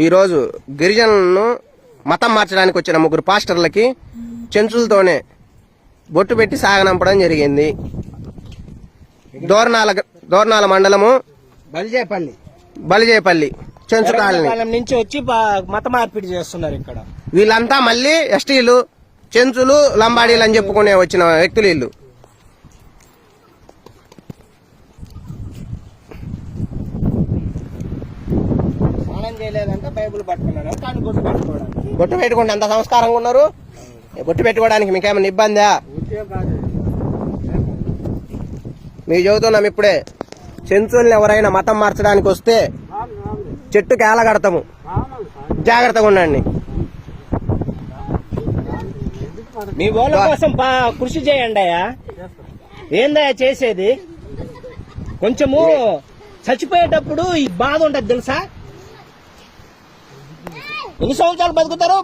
ఈరోజు గిరిజనులను మతం మార్చడానికి వచ్చిన ముగ్గురు పాస్టర్లకి చెంచులతోనే బొట్టు పెట్టి సాగనంపడం జరిగింది. దోర్నాల దోర్నాల మండలము బలిజేపల్లి. బలిజేపల్లి చెంచు కాలనీ. నుంచి వచ్చి మత మార్పిడి చేస్తున్నారు ఇక్కడ. వీళ్ళంతా మళ్ళీ ఎస్టీలు చెంచులు లంబాడీలు అని చెప్పుకునే వచ్చిన వ్యక్తులు వీళ్ళు. స్నానం చేయలేదంటే బైబుల్ పట్టుకున్నాడు కానీ గుడ్డు పెట్టుకోవడానికి. బొట్టు పెట్టుకుంటే ఎంత సంస్కారంగా ఉన్నారు? బొట్టు పెట్టుకోవడానికి మీకేమైనా ఇబ్బందా? మీకు చెబుతున్నాం ఇప్పుడే. చెంచుల్ని ఎవరైనా మతం మార్చడానికి వస్తే చెట్టుకి ఏలగడతాము జాగ్రత్తగా ఉండండి. మీ వాళ్ళ కోసం బా- కృషి చేయండి అయ్యా. ఏందయ్యా చేసేది? కొంచెము చచ్చిపోయేటప్పుడు ఈ బాధ ఉంటది తెలుసా? ఎన్ని సంవత్సరాలు బతుకుతారు?